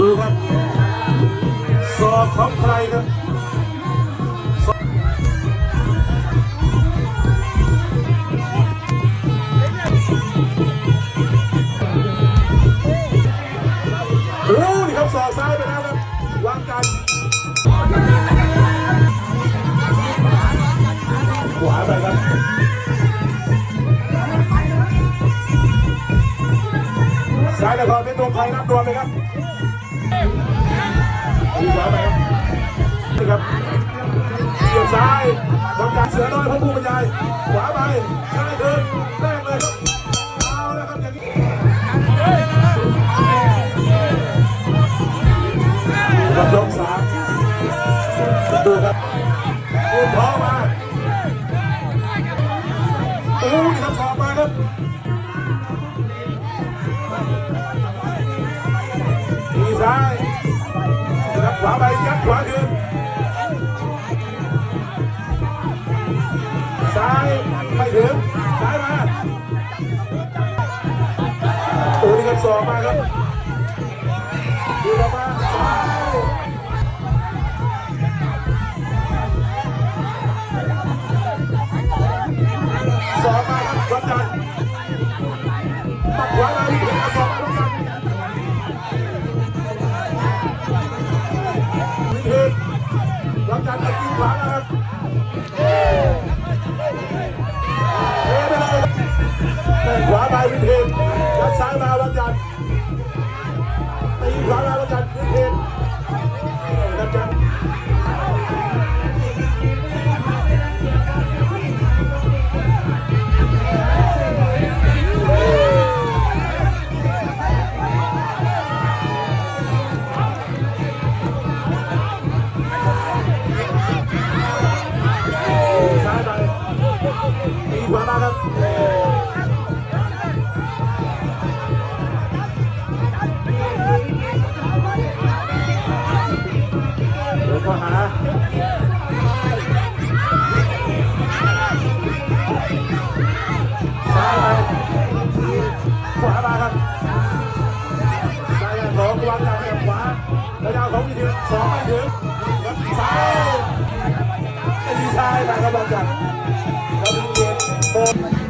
ดูครับสอบของใครครับสอบโอ้นี่ครับสอบซ้ายไปแล้วครับวางกันขวาไปครับ นครเป็นตัวใครนับตัวไหมครับดีกว่าไหมครับนี่ครับเสียบซ้ายทำการเสือน้อยพระผู้บรรยายขวาไปซ้ายคืนแรกเลยครับเอาล้วครับอย่างนี้กับยกสามดูครับดูท้อมา อ้นี่ครับสองมาครับ ถึงซ้ายไอ้ที่ซ้ายมาครับอางจากครับวิธีโบ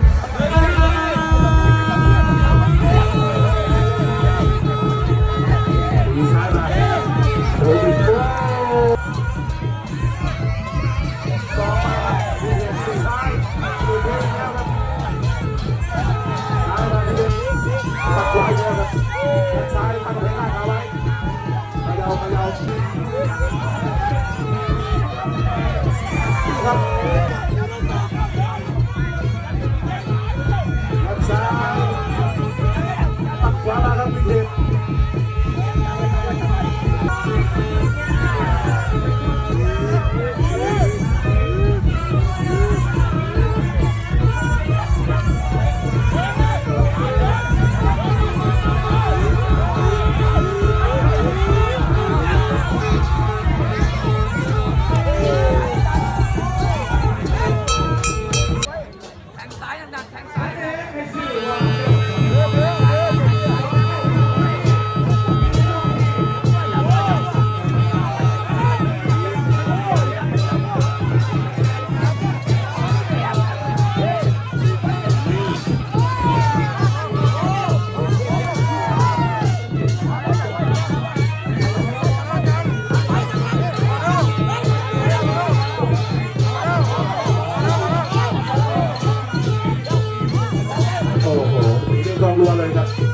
ขยา โ